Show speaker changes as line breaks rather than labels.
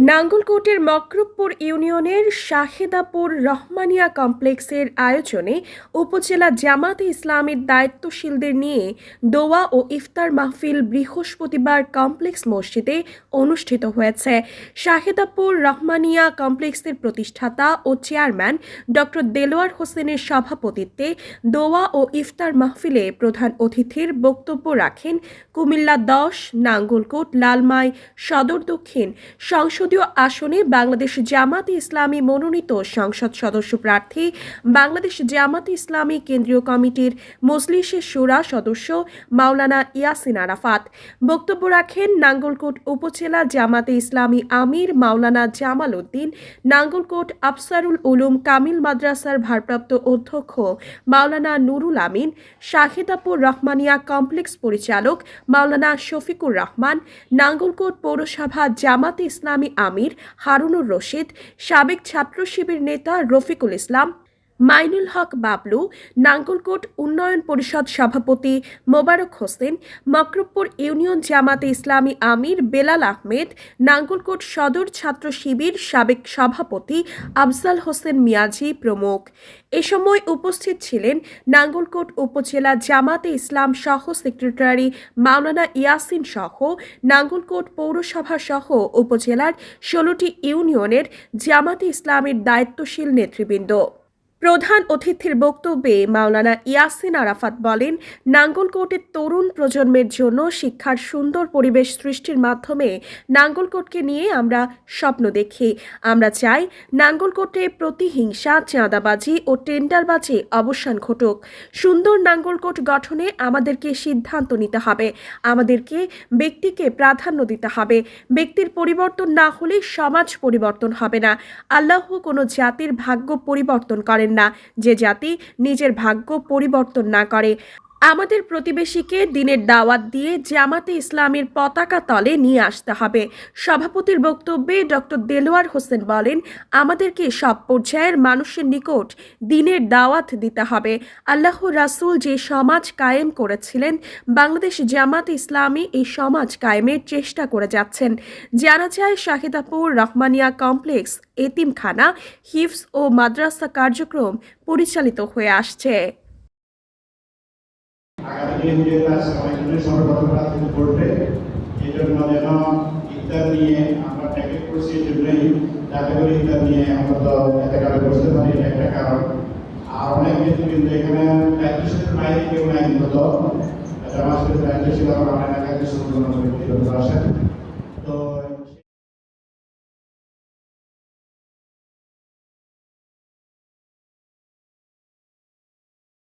নাঙ্গলকোটের মকরবপুর ইউনিয়নের শাহেদাপুর রহমানিয়া কমপ্লেক্সের আয়োজনে উপজেলা জামাতে ইসলামের দায়িত্বশীলদের নিয়ে দোয়া ও ইফতার মাহফিল বৃহস্পতিবার কমপ্লেক্স মসজিদে অনুষ্ঠিত হয়েছে। শাহেদাপুর রহমানিয়া কমপ্লেক্সের প্রতিষ্ঠাতা ও চেয়ারম্যান ডক্টর দেলোয়ার হোসেনের সভাপতিত্বে দোয়া ও ইফতার মাহফিলে প্রধান অতিথির বক্তব্য রাখেন কুমিল্লা দশ নাঙ্গলকোট লালমাই, সদর দক্ষিণ সংসদীয় আসনে বাংলাদেশ জামাতে ইসলামী মনোনীত সংসদ সদস্য প্রার্থী, বাংলাদেশ জামাতে ইসলামী কেন্দ্রীয় কমিটির মজলিসের সুরা সদস্য মাওলানা ইয়াসিন আরাফাত। বক্তব্য রাখেন নাঙ্গলকোট উপজেলা জামাতে ইসলামী আমির মাওলানা জামাল উদ্দিন, নাঙ্গলকোট আফসারুল উলুম কামিল মাদ্রাসার ভারপ্রাপ্ত অধ্যক্ষ মাওলানা নুরুল আমিন, শাহিদাপুর রহমানিয়া কমপ্লেক্স পরিচালক মাওলানা শফিকুর রহমান। নাঙ্গলকোট পৌরসভা জামাত ইসলামী আমির হারুনুর রশিদ সাবেক ছাত্র শিবির নেতা রফিকুল ইসলাম মাইনুল হক বাবলু, নাঙ্গলকোট উন্নয়ন পরিষদ সভাপতি মোবারক হোসেন, মকরবপুর ইউনিয়ন জামাতে ইসলামী আমির বেলাল আহমেদ, নাঙ্গলকোট সদর ছাত্র শিবির সাবেক সভাপতি আফজাল হোসেন মিয়াজি প্রমুখ। এ সময় উপস্থিত ছিলেন নাঙ্গলকোট উপজেলা জামাতে ইসলাম সহ সেক্রেটারি মাওলানা ইয়াসিন সহ, নাঙ্গলকোট পৌরসভা সহ উপজেলার ষোলোটি ইউনিয়নের জামাতে ইসলামের দায়িত্বশীল নেতৃবৃন্দ। প্রধান অতিথির বক্তব্যে মাওলানা ইয়াসিন আরাফাত বলেন নাঙ্গলকোটের তরুণ প্রজন্মের জন্য শিক্ষার সুন্দর পরিবেশ সৃষ্টির মাধ্যমে নাঙ্গলকোটকে নিয়ে আমরা স্বপ্ন দেখি। আমরা চাই নাঙ্গলকোটে প্রতিহিংসা, চাঁদাবাজি ও টেন্ডারবাজি অবসান ঘটুক। সুন্দর নাঙ্গলকোট গঠনে আমাদেরকে সিদ্ধান্ত নিতে হবে। আমাদেরকে ব্যক্তিকে প্রাধান্য দিতে হবে। ব্যক্তির পরিবর্তন না হলে সমাজ পরিবর্তন হবে না। আল্লাহ কোনো জাতির ভাগ্য পরিবর্তন করেন না যে জাতি নিজের ভাগ্য পরিবর্তন না করে। আমাদের প্রতিবেশীকে দিনের দাওয়াত দিয়ে জামাতে ইসলামের পতাকা তলে নিয়ে আসতে হবে। সভাপতির বক্তব্যে ডক্টর দেলোয়ার হোসেন বলেন, আমাদেরকে সব পর্যায়ের মানুষের নিকট দিনের দাওয়াত দিতে হবে। আল্লাহ রাসুল যে সমাজ কায়েম করেছিলেন, বাংলাদেশ জামাত ইসলামী এই সমাজ কায়েমের চেষ্টা করে যাচ্ছেন। জানা যায়, শাহিদাপুর রহমানিয়া কমপ্লেক্স এতিমখানা হিফস ও মাদ্রাসা কার্যক্রম পরিচালিত হয়ে আসছে।
আগামী দিন যেহেতু আছে অনেকগুলো সর্বপ্রথম প্রাথমিক করবে এই জন্য যেন ইত্যাদ নিয়ে আমরা ট্যাকেল করছি, এই জন্যই যাতে করে ইত্যাদ নিয়ে আমরা তো এতে কাজে বসতে পারি, এটা একটা কারণ। আর অনেক ক্ষেত্রে কিন্তু এখানে দায়িত্বশীলের বাইরে কেউ নাই মূলত। জামাতের দায়িত্বশীল আমরা এলাকাতে সংশোধন করে আসেন।